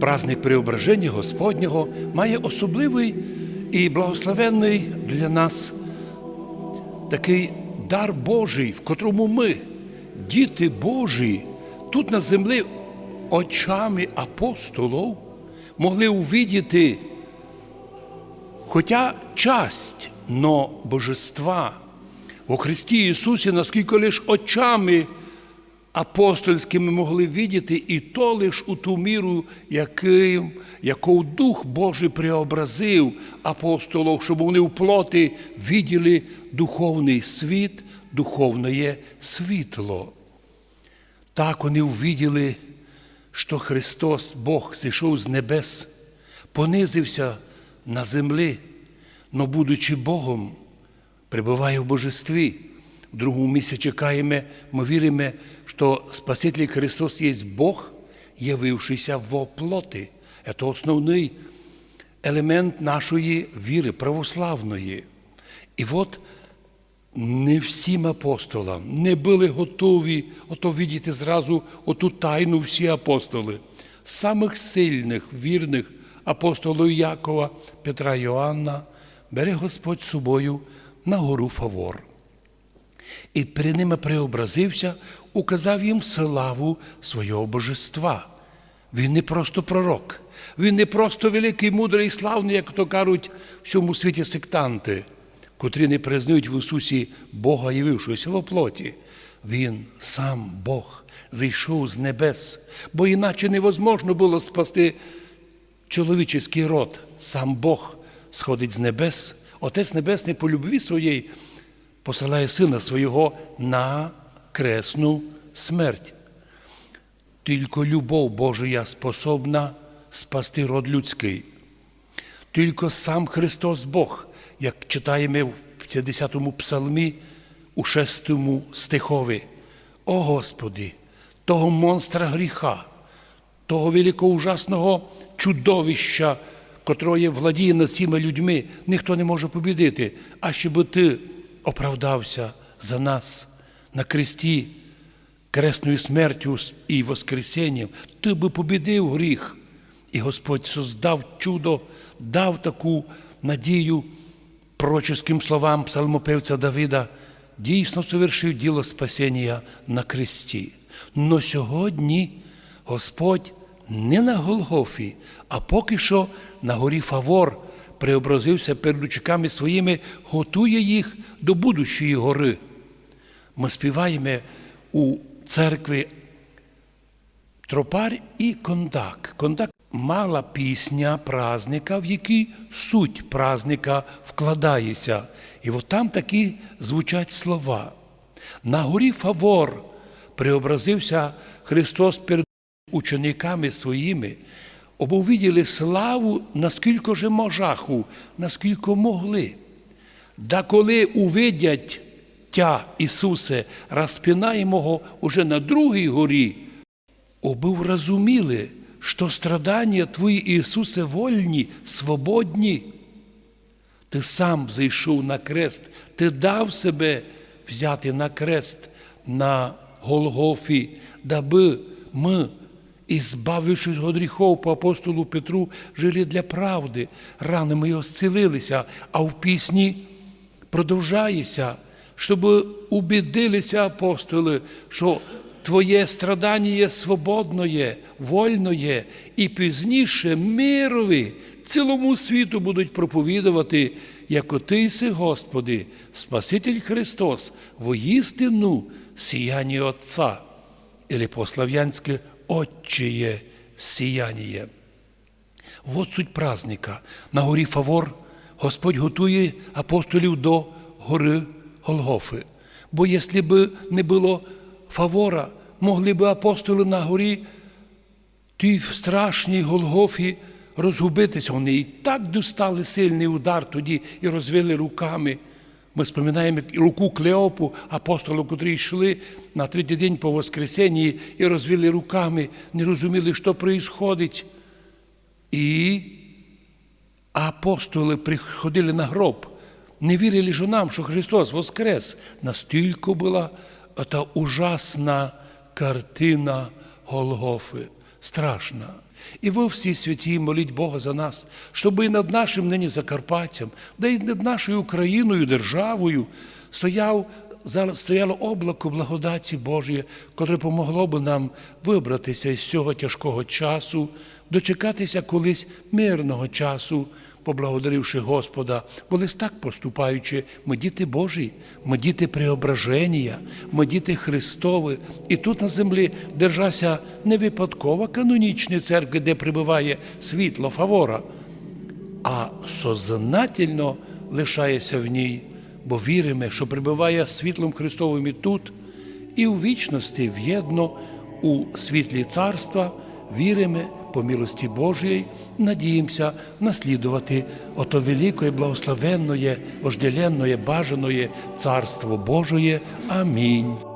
Праздник Преображення Господнього має особливий і благословенний для нас такий дар Божий, в котрому ми, діти Божі, тут на землі очами апостолів могли увидіти, хоча часть, но божества. Во Христі Ісусі, наскільки лише очами апостольськими могли видіти, і то лиш у ту міру, яким, яку Дух Божий преобразив апостолів, щоб вони в плоті виділи духовний світ, духовне світло. Так вони увиділи, що Христос, Бог, зійшов з небес, понизився на землі, но будучи Богом, пребуває в божестві. В другому місці чекаємо, ми віримо, що Спаситель Христос є Бог, явившийся в плоті. Це основний елемент нашої віри, православної. І от не всім апостолам не були готові ото видіти зразу оту тайну всі апостоли. Самих сильних, вірних апостолів Якова, Петра Йоанна бере Господь з собою на гору Фавор. І перед ними преобразився, указав їм славу свого божества. Він не просто пророк, він не просто великий, мудрий і славний, як то кажуть в цьому світі сектанти, котрі не признають в Ісусі Бога, явившогося в плоті. Він сам Бог зійшов з небес, бо іначе невозможно було спасти чоловічий род. Сам Бог сходить з небес, Отець Небесний по любві своєї посилає Сина Свого на кресну смерть. Тільки любов Божия способна спасти род людський. Тільки сам Христос Бог, як читаємо в 50-му псалмі у 6 стихові. О Господи, того монстра гріха, того великого ужасного чудовища, котроє владіє над цими людьми, ніхто не може побідити, а щоб ти оправдався за нас на кресті, кресною смертю і Воскресенням, ти би побідив гріх. І Господь создав чудо, дав таку надію пророческим словам псалмопевця Давида, дійсно совершив діло спасіння на кресті. Но сьогодні Господь не на Голгофі, а поки що на горі Фавор преобразився перед учниками своїми, готує їх до будущої гори. Ми співаємо у церкві Тропар і Кондак. Кондак мала пісня празника, в якій суть празника вкладається. І от там такі звучать слова. На горі Фавор преобразився Христос перед учениками своїми, обовиділи славу, наскільки же можаху, наскільки могли. Да коли увидять Тя Ісусе, розпинаємого уже на другій горі, обив розуміли, що страдання Твої, Ісусе, вольні, свободні. Ти сам зайшов на крест, ти дав себе взяти на крест на Голгофі, даби ми, ізбавившись від гріхов по апостолу Петру, жили для правди, ранами його зцілилися, а в пісні продовжається, щоб убідилися апостоли, що Твоє страдання є свободне, вольне, і пізніше мирові цілому світу будуть проповідувати, як Ти єси, Господи, Спаситель Христос, воістину сіяння Отця, или по-славянськи Отчеє сіяння. Вот суть праздника. На горі Фавор Господь готує апостолів до гори Голгофи. Бо якщо б не було фавора, могли б апостоли на горі тій страшній Голгофі розгубитися. Вони і так достали сильний удар тоді і розвели руками. Ми споминаємо руку Клеопу, апостолу, котрі йшли на третій день по Воскресенні і розвели руками, не розуміли, що відбувається. І апостоли приходили на гроб, не вірили ж нам, що Христос воскрес. Настільки була та ужасна картина Голгофи, страшна. І ви всі святі моліть Бога за нас, щоб і над нашим нині Закарпаттям, да й над нашою Україною, державою стояв, стояло облако благодаті Божої, котре помогло би нам вибратися із цього тяжкого часу, дочекатися колись мирного часу, поблагодаривши Господа, бо лише так поступаючи, ми діти Божі, ми діти преображення, ми діти Христові. І тут на землі держася не випадкова канонічна церкви, де прибуває світло фавора, а сознательно лишається в ній, бо віримо, що прибуває світлом Христовим і тут, і у вічності в'єдно у світлі царства, віримо по милості Божої, надіємося наслідувати ото великое, благословенное, вожделенное, бажаное Царство Божие. Амінь.